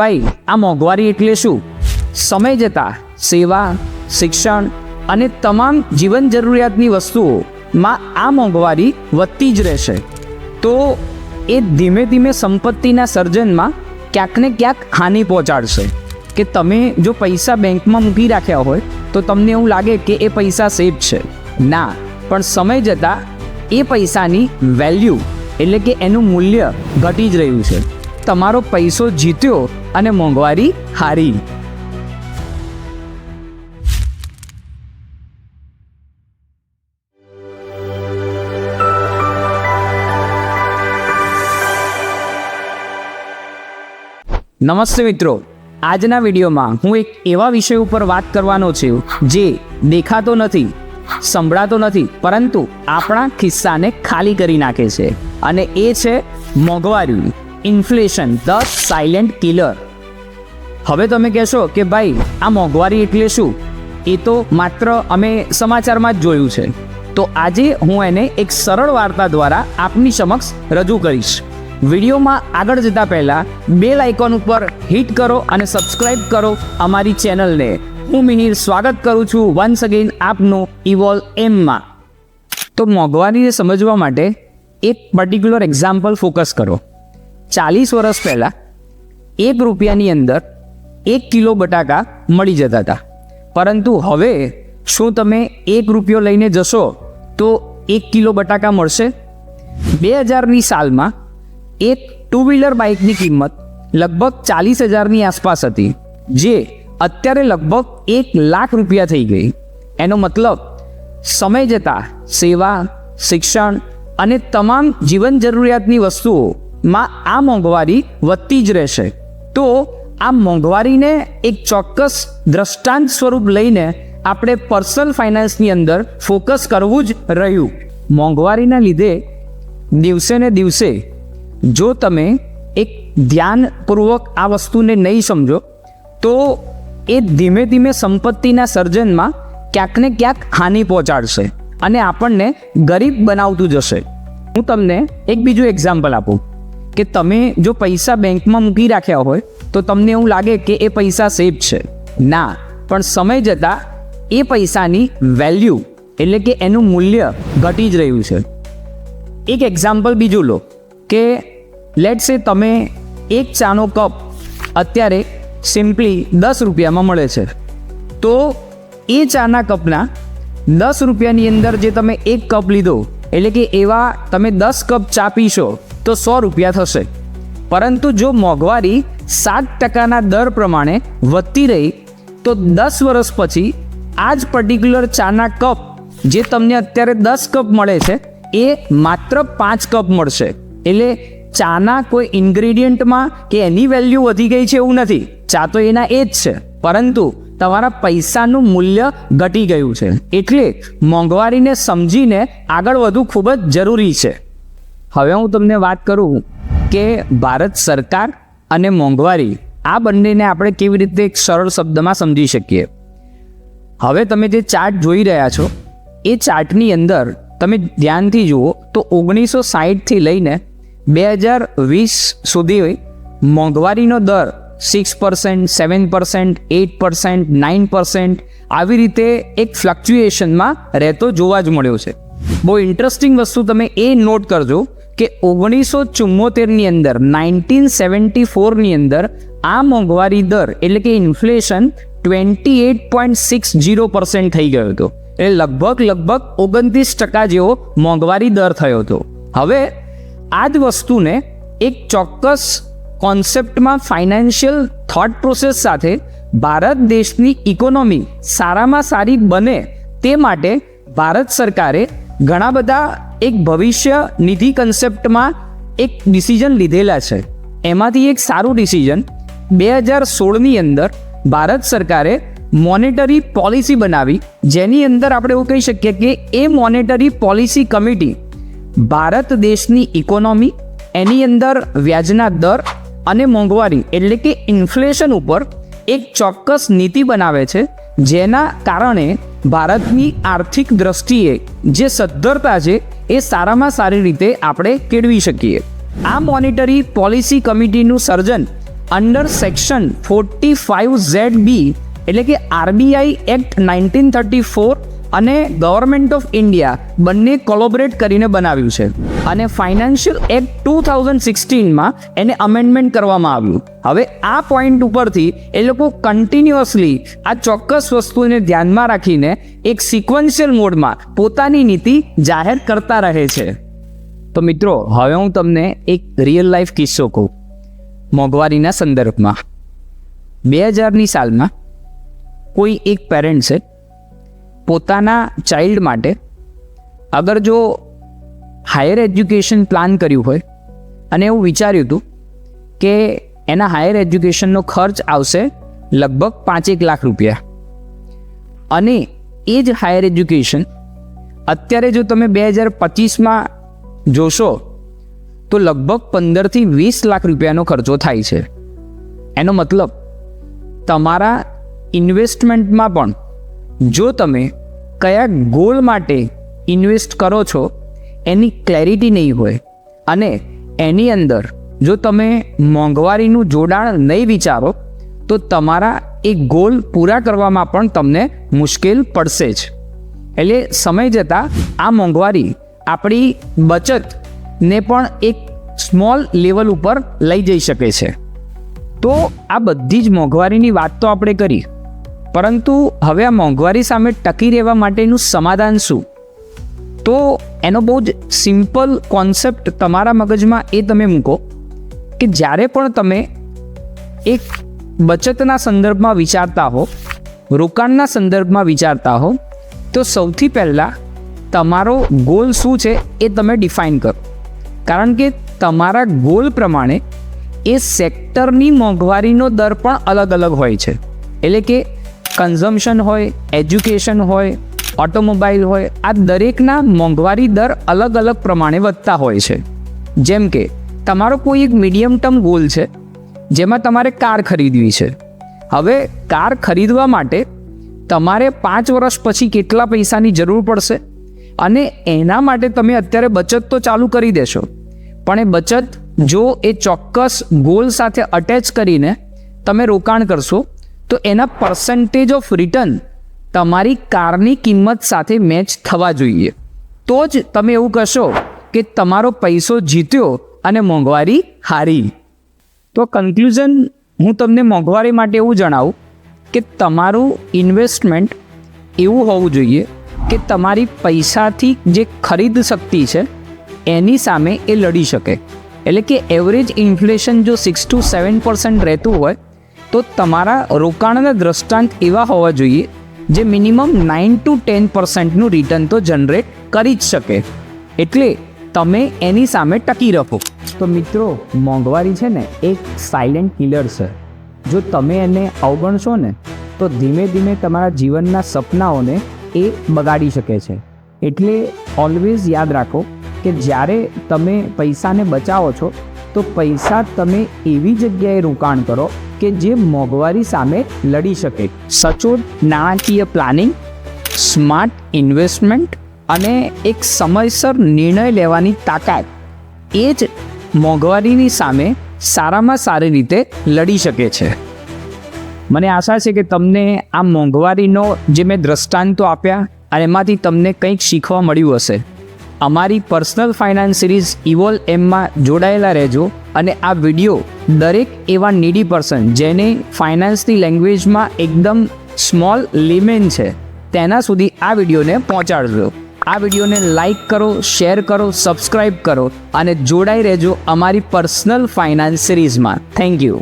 ભાઈ, આ મોંઘવારી એટલે શું? સમય જતાં, સેવા, શિક્ષણ અને તમામ જીવન જરૂરિયાતની વસ્તુઓમાં આ મોંઘવારી વધતી જ રહેશે. તો એ ધીમે ધીમે સંપત્તિના સર્જનમાં ક્યાંક ને ક્યાંક હાનિ પહોંચાડશે. કે તમે જો પૈસા બેંકમાં મૂકી રાખ્યા હોય, તો તમને એવું લાગે કે એ પૈસા સેફ છે. ના, પણ સમય જતાં એ પૈસાની વેલ્યુ, એટલે કે એનું મૂલ્ય ઘટી જ રહ્યું છે. તમારો પૈસો જીત્યો અને મોંઘવારી હારી. નમસ્તે મિત્રો. આજના વિડીયોમાં હું એક એવા વિષય ઉપર વાત કરવાનો છું જે દેખાતો નથી, સંભળાતો નથી, પરંતુ આપણા ખિસ્સાને ખાલી કરી નાખે છે. અને એ છે મોંઘવારી. Inflation, the silent killer. હવે તમે કહેશો કે ભાઈ, આ મોંઘવારી એટલે શું? એ તો માત્ર અમે સમાચારમાં જ જોયું છે. તો આજે હું એને એક સરળ વાર્તા દ્વારા આપની સમક્ષ રજૂ કરીશ. વિડીયોમાં આગળ જતા પહેલા બેલ આઇકોન ઉપર હિટ કરો અને સબસ્ક્રાઇબ કરો અમારી ચેનલને. હું મિહિર સ્વાગત કરું છું વન્સ અગેન આપનું ઇવોલ્વ એમમાં. તો મોંઘવારીને સમજવા માટે એક પર્ટિક્યુલર એક્ઝામ્પલ ફોકસ કરો. ચાલીસ વર્ષ પહેલાં એક રૂપિયાની અંદર એક કિલો બટાકા મળી જતા હતા. પરંતુ હવે શું તમે એક રૂપિયો લઈને જશો તો એક કિલો બટાકા મળશે? બે હજારની સાલમાં એક ટુ વ્હીલર બાઇકની કિંમત લગભગ ચાલીસ હજારની આસપાસ હતી, જે અત્યારે લગભગ એક લાખ રૂપિયા થઈ ગઈ. એનો મતલબ સમય જતાં સેવા, શિક્ષણ અને તમામ જીવન જરૂરિયાતની વસ્તુઓમાં આ મોંઘવારી વધતી જ રહેશે. તો આ મોંઘવારીને એક ચોક્કસ દ્રષ્ટાંત સ્વરૂપ લઈને આપણે પર્સનલ ફાઇનાન્સની અંદર ફોકસ કરવું જ રહ્યું. મોંઘવારીના લીધે દિવસે ને દિવસે જો તમે એક ધ્યાનપૂર્વક આ વસ્તુને નહીં સમજો, તો એ ધીમે ધીમે સંપત્તિના સર્જનમાં ક્યાંક ને ક્યાંક હાનિ પહોંચાડશે અને આપણને ગરીબ બનાવતું જશે. હું તમને એક બીજું એક્ઝામ્પલ આપું. કે તમે જો પૈસા બેંકમાં મૂકી રાખ્યા હોય, તો તમને એવું લાગે કે એ પૈસા સેફ છે. ના, પણ સમય જતાં એ પૈસાની વેલ્યુ એટલે કે એનું મૂલ્ય ઘટી જ રહ્યું છે. એક એક્ઝામ્પલ બીજું લો, કે લેટ સે તમે એક ચાનો કપ અત્યારે સિમ્પલી દસ રૂપિયામાં મળે છે. તો એ ચાના કપના દસ રૂપિયાની અંદર જે તમે એક કપ લીધો, એટલે કે એવા તમે દસ કપ ચા પીશો તો સો રૂપિયા થશે. પરંતુ જો મોંઘવારી સાત ટકાના દર પ્રમાણે વધતી રહી, તો દસ વર્ષ પછી આ જ પર્ટિક્યુલર ચાના કપ જે તમને અત્યારે દસ કપ મળે છે, એ માત્ર પાંચ કપ મળશે. એટલે ચાના કોઈ ઇન્ગ્રેડિયન્ટમાં કે એની વેલ્યુ વધી ગઈ છે એવું નથી. ચા તો એના એ જ છે. પરંતુ તમારા પૈસાનું મૂલ્ય ઘટી ગયું છે. એટલે મોંઘવારીને સમજીને આગળ વધવું ખૂબ જ જરૂરી છે. હવે હું તમને વાત કરું કે ભારત સરકાર અને મોંઘવારી, આ બંનેને આપણે કેવી રીતે એક સરળ શબ્દમાં સમજી શકીએ? હવે તમે જે ચાર્ટ જોઈ રહ્યા છો, એ ચાર્ટની અંદર તમે ધ્યાનથી જુઓ તો ઓગણીસો સાહીઠથી લઈને બે હજાર વીસ સુધી મોંઘવારીનો દર six percent seven percent eight percent nine percent આવી રીતે એક ફ્લક્ચ્યુએશનમાં રહેતો જોવા જ મળ્યો છે. બહુ ઇન્ટરેસ્ટિંગ વસ્તુ તમે એ નોટ કરજો કે ઓગણીસો ચુમ્મોતેરની અંદર, નાઇન્ટીન સેવન્ટી ફોરની અંદર આ મોંઘવારી દર, એટલે કે inflation, twenty eight point six zero percent થઈ ગયો હતો. એટલે લગભગ લગભગ ઓગણત્રીસ ટકા જેવો મોંઘવારી દર થયો હતો. હવે આ જ વસ્તુને એક ચોક્કસ કોન્સેપ્ટમાં ફાઇનાન્શિયલ થોટ પ્રોસેસ સાથે ભારત દેશની ઇકોનોમી સારામાં સારી બને તે માટે ભારત સરકારે ઘણા બધા એક ભવિષ્ય નિધિ કન્સેપ્ટમાં એક ડિસિઝન લીધેલા છે. એમાંથી એક સારું ડિસિઝન બે હજાર સોળની અંદર ભારત સરકારે મોનેટરી પોલિસી બનાવી. જેની અંદર આપણે એવું કહી શકીએ કે એ મોનેટરી પોલિસી કમિટી ભારત દેશની ઇકોનોમી એની અંદર વ્યાજના દર અને મોંઘવારી એટલે કે ઇન્ફ્લેશન ઉપર એક ચોક્કસ નીતિ બનાવે છે. જેના કારણે ભારતની આર્થિક દ્રષ્ટિએ જે સદ્ધરતા છે એ સારામાં સારી રીતે આપણે કેળવી શકીએ. આ મોનિટરી પોલિસી કમિટીનું સર્જન under section forty five Z B એટલે કે RBI act nineteen thirty four અને ગવર્મેન્ટ ઓફ ઇન્ડિયા બંને કોલોબરેટ કરીને બનાવ્યું છે. અને ફાઇનાન્શિયલ એક્ટ ટુ થાઉઝન્ડ સિક્સટીનમાં એને અમેન્ડમેન્ટ કરવામાં આવ્યું. હવે આ પોઈન્ટ ઉપરથી એ લોકો કન્ટિન્યુઅસલી આ ચોક્કસ વસ્તુને ધ્યાનમાં રાખીને એક સિક્વન્શિયલ મોડમાં પોતાની નીતિ જાહેર કરતા રહે છે. તો મિત્રો, હવે હું તમને એક રિયલ લાઈફ કિસ્સો કહું. મોંઘવારીના સંદર્ભમાં. બે હજારની સાલમાં કોઈ એક પેરેન્ટ છે પોતાના ચાઇલ્ડ માટે અગર જો હાયર એજ્યુકેશન પ્લાન કર્યું હોય અને એવું વિચાર્યું હતું કે એના હાયર એજ્યુકેશનનો ખર્ચ આવશે લગભગ પાંચેક લાખ રૂપિયા. અને એ જ હાયર એજ્યુકેશન અત્યારે જો તમે બે હજાર પચીસમાં જોશો તો લગભગ પંદરથી વીસ લાખ રૂપિયાનો ખર્ચો થાય છે. એનો મતલબ તમારા ઇન્વેસ્ટમેન્ટમાં પણ જો તમે કયા ગોલ માટે ઇન્વેસ્ટ કરો છો એની ક્લેરિટી નહીં હોય? અને એની અંદર જો તમે મોંઘવારીનું જોડાણ નહીં વિચારો, તો તમારા એ ગોલ પૂરા કરવામાં પણ તમને મુશ્કેલ પડશે જ. એટલે સમય જતાં આ મોંઘવારી આપણી બચતને પણ એક સ્મોલ લેવલ ઉપર લઈ જઈ શકે છે. તો આ બધી જ મોંઘવારીની વાત તો આપણે કરી. પરંતુ હવે આ મોંઘવારી સામે ટકી રહેવા માટેનું સમાધાન શું? તો એનો બહુ જ સિમ્પલ કોન્સેપ્ટ તમારા મગજમાં એ તમે મૂકો કે જ્યારે પણ તમે એક બચતના સંદર્ભમાં વિચારતા હો, રોકાણના સંદર્ભમાં વિચારતા હો, તો સૌથી પહેલાં તમારો ગોલ શું છે એ તમે ડિફાઇન કરો. કારણ કે તમારા ગોલ પ્રમાણે એ સેક્ટરની મોંઘવારીનો દર પણ અલગ અલગ હોય છે. એટલે કે કન્ઝમ્પશન હોય, એજ્યુકેશન હોય, ઓટોમોબાઈલ હોય, આ દરેકના મોંઘવારી દર અલગ અલગ પ્રમાણે વધતા હોય છે. જેમ કે, તમારો કોઈ એક મીડિયમ ટર્મ ગોલ છે, જેમાં તમારે કાર ખરીદવી છે. હવે, કાર ખરીદવા માટે તમારે પાંચ વર્ષ પછી કેટલા પૈસાની જરૂર પડશે અને એના માટે તમે અત્યારે બચત તો ચાલુ કરી દેશો. પણ એ બચત જો એ ચોક્કસ ગોલ સાથે અટેચ કરીને તમે રોકાણ કરશો તો એના પર્સન્ટેજ ઓફ રિટર્ન તમારી કારની કિંમત સાથે મેચ થવા જોઈએ. તો જ તમે એવું કહેશો કે તમારો પૈસો જીત્યો અને મોંઘવારી હારી. તો કન્ક્લુઝન હું તમને મોંઘવારી માટે એવું જણાવું કે તમારું ઇન્વેસ્ટમેન્ટ એવું હોવું જોઈએ કે તમારી પૈસાથી જે ખરીદ શક્તિ છે, એની સામે એ લડી શકે. એટલે કે એવરેજ ઇન્ફ્લેશન જો સિક્સ ટુ સેવન પર્સન્ટ રહેતું હોય તો તમારા રોકાણના દ્રષ્ટાંત એવા હોવા જોઈએ, જે મિનિમમ નાઇન ટુ ટેન પર્સન્ટનું રિટર્ન તો જનરેટ કરી જ શકે. એટલે તમે એની સામે ટકી રહો તો મિત્રો, મોંઘવારી છે ને, એક સાયલેન્ટ કિલર છે. જો તમે એને અવગણશો ને, તો ધીમે ધીમે તમારા જીવનના સપનાઓને એ બગાડી શકે છે. એટલે ઓલવેઝ યાદ રાખો કે જ્યારે તમે પૈસાને બચાવો છો, તો પૈસા તમે એવી જગ્યાએ રોકાણ કરો કે જે મોંઘવારી સામે લડી શકે. સચોટ, નાણાકીય પ્લાનિંગ સ્માર્ટ ઇન્વેસ્ટમેન્ટ અને એક સમયસર નિર્ણય લેવાની તાકાત એ જ મોંઘવારીની સામે સારામાં સારી રીતે લડી શકે છે. મને આશા છે કે તમને આ મોંઘવારીનો જે મેં દ્રષ્ટાંતો આપ્યા અને એમાંથી તમને કંઈક શીખવા મળ્યું હશે. અમારી પર્સનલ ફાઇનાન્સ સિરીઝ ઇવોલ એમમાં જોડાયેલા રહેજો અને આ વીડિયો દરેક એવા નીડી પર્સન જેને ફાઇનાન્સની લેંગ્વેજમાં એકદમ સ્મોલ લિમેન છે, તેના સુધી આ વિડીયોને પહોંચાડજો. આ વિડીયોને લાઇક કરો શેર કરો સબસ્ક્રાઈબ કરો અને જોડાઈ રહેજો અમારી પર્સનલ ફાઇનાન્સ સિરીઝમાં થેન્ક યુ